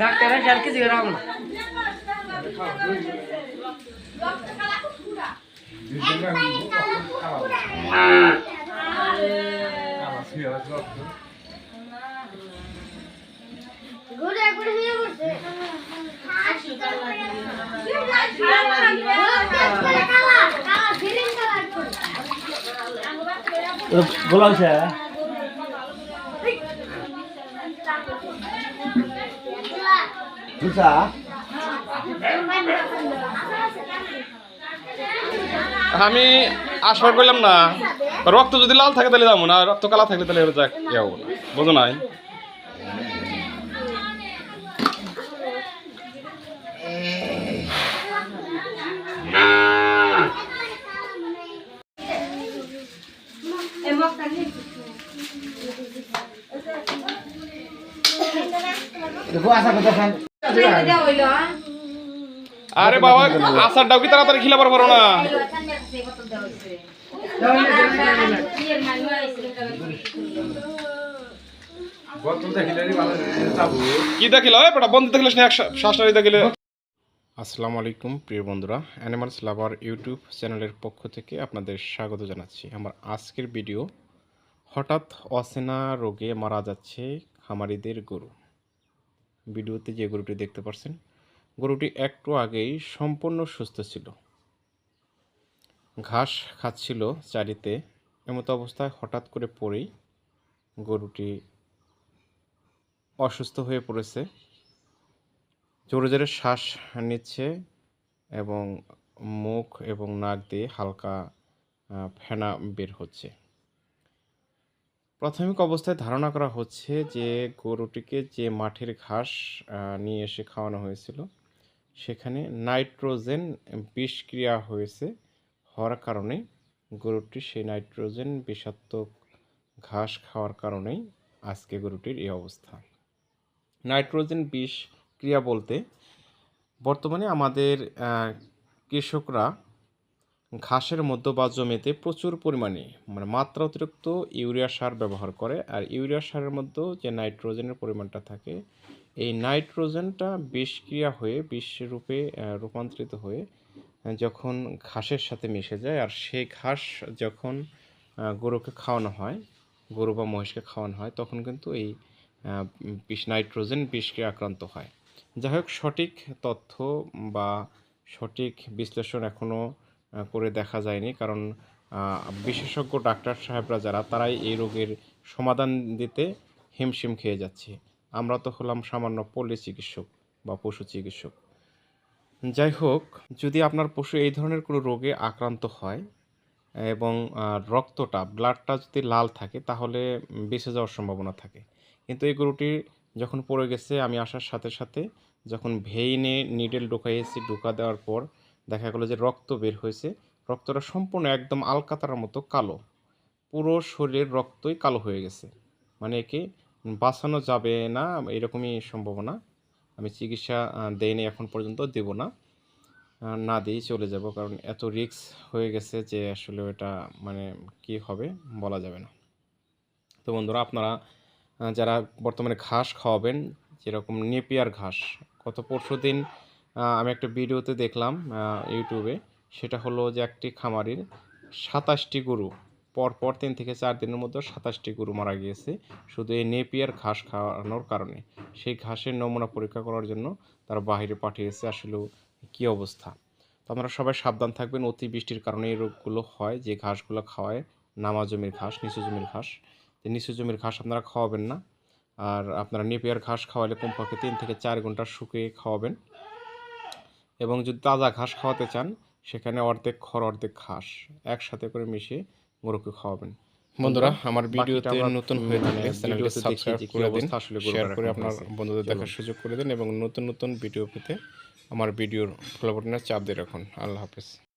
Doctor আর কিছু রাম ঘুরে ঘুরে নিয়ে বসে বুঝা আমি আশা করলাম না। রক্ত যদি লাল থাকে তাহলে যাব না রক্ত কালা থাকলে তাহলে যাক যাব না। বুঝো নাই? দেখো আশা করতেছেন। আরে বাবা আসার ডাউ কি তাড়াতাড়ি খিলাবার পারো না? কি দেখিল? বেটা বন্ধু দেখিলিস না দেখিলে। আসসালামু আলাইকুম প্রিয় বন্ধুরা। অ্যানিমালস লাভার ইউটিউব চ্যানেলের পক্ষ থেকে আপনাদের স্বাগত জানাচ্ছি। আমার আজকের ভিডিও হঠাৎ অচেনা রোগে মারা যাচ্ছে খামারিদের গরু। ভিডিওতে যে গরুটি দেখতে পাচ্ছেন গরুটি একটু আগেই সম্পূর্ণ সুস্থ ছিল। ঘাস খাচ্ছিল চারিতে, এমতো অবস্থায় হঠাৎ করে পড়েই গরুটি অসুস্থ হয়ে পড়েছে। জোরে জোরে শ্বাস নিচ্ছে এবং মুখ এবং নাক দিয়ে হালকা ফেনা বের হচ্ছে। প্রাথমিক অবস্থায় ধারণা করা হচ্ছে যে গরুটিকে যে মাঠের ঘাস নিয়ে এসে খাওয়ানো হয়েছিল, সেখানে নাইট্রোজেন বিষক্রিয়া হয়েছে হওয়ার কারণে গরুটি সেই নাইট্রোজেন বিষাক্ত ঘাস খাওয়ার কারণেই আজকে গরুটির এই অবস্থা। নাইট্রোজেন বিষক্রিয়া বলতে বর্তমানে আমাদের কৃষকরা ঘাসের মধ্য বা জমিতে প্রচুর পরিমাণে মানে মাত্রা অতিরিক্ত ইউরিয়া সার ব্যবহার করে। আর ইউরিয়া সারের মধ্যেও যে নাইট্রোজেনের পরিমাণটা থাকে, এই নাইট্রোজেনটা বিষক্রিয়া হয়ে বিষ রূপে রূপান্তরিত হয়ে যখন ঘাসের সাথে মিশে যায়, আর সেই ঘাস যখন গরুকে খাওয়ানো হয়, গরু বা মহিষকে খাওয়ানো হয়, তখন কিন্তু এই বিষ, নাইট্রোজেন বিষক্রিয়া আক্রান্ত হয়। যাই হোক সঠিক তথ্য বা সঠিক বিশ্লেষণ এখনও করে দেখা যায়নি। কারণ বিশেষজ্ঞ ডাক্তার সাহেবরা যারা, তারাই এই রোগের সমাধান দিতে হিমশিম খেয়ে যাচ্ছে। আমরা তো হলাম সামান্য পল্লী চিকিৎসক বা পশু চিকিৎসক। যাই হোক, যদি আপনার পশু এই ধরনের কোনো রোগে আক্রান্ত হয় এবং রক্তটা, ব্লাডটা যদি লাল থাকে, তাহলে বেঁচে যাওয়ার সম্ভাবনা থাকে। কিন্তু এই গরুটি যখন পড়ে গেছে, আমি আসার সাথে সাথে যখন ভেইনে নিডেল ঢোকাইয়েছি, ঢোকা দেওয়ার পর দেখা গেলো যে রক্ত বের হয়েছে। রক্তটা সম্পূর্ণ একদম আলকাতার মতো কালো। পুরো শরীরের রক্তই কালো হয়ে গেছে। মানে একে বাঁচানো যাবে না, এরকমই সম্ভাবনা। আমি চিকিৎসা দেইনি এখন পর্যন্ত, দেব না। না দিয়েই চলে যাব, কারণ এত রিস্ক হয়ে গেছে যে আসলে এটা মানে কি হবে বলা যাবে না। তো বন্ধুরা, আপনারা যারা বর্তমানে ঘাস খাওয়াবেন, যেরকম নেপিয়ার ঘাস, গত পরশু দিন আমি একটা ভিডিওতে দেখলাম ইউটিউবে। সেটা হলো যে একটি খামারির সাতাশটি গরু, পরপর তিন থেকে চার দিনের মধ্যে সাতাশটি গরু মারা গিয়েছে। শুধু এই নেপিয়ার ঘাস খাওয়ানোর কারণে। সেই ঘাসের নমুনা পরীক্ষা করার জন্য তারা বাইরে পাঠিয়েছে। আসলে কী অবস্থা? তো আপনারা সবাই সাবধান থাকবেন। অতি বৃষ্টির কারণে এই রোগগুলো হয়। যে ঘাসগুলো খাওয়ায়, নামা জমির ঘাস, নিচু জমির ঘাস। নিচু জমির ঘাস আপনারা খাওয়াবেন না। আর আপনারা নেপিয়ার ঘাস খাওয়ালে কমপক্ষে তিন থেকে চার ঘণ্টা শুকিয়ে খাওয়াবেন। এবং যদি তাজা ঘাস খাওয়াতে চান সেখানে অর্ধেক খড় অর্ধেক ঘাস একসাথে করে মিশিয়ে গরুকে খাওয়াবেন। বন্ধুরা আমার ভিডিওতে নতুন হয়ে থাকলে চ্যানেলটি সাবস্ক্রাইব করে দিন আসলে শেয়ার করে আপনার বন্ধুদের দেখার সুযোগ করে দিন এবং নতুন নতুন ভিডিও পেতে আমার ভিডিওর ফলো বাটনে চাপ দিয়ে রাখুন। আল্লাহ হাফেজ।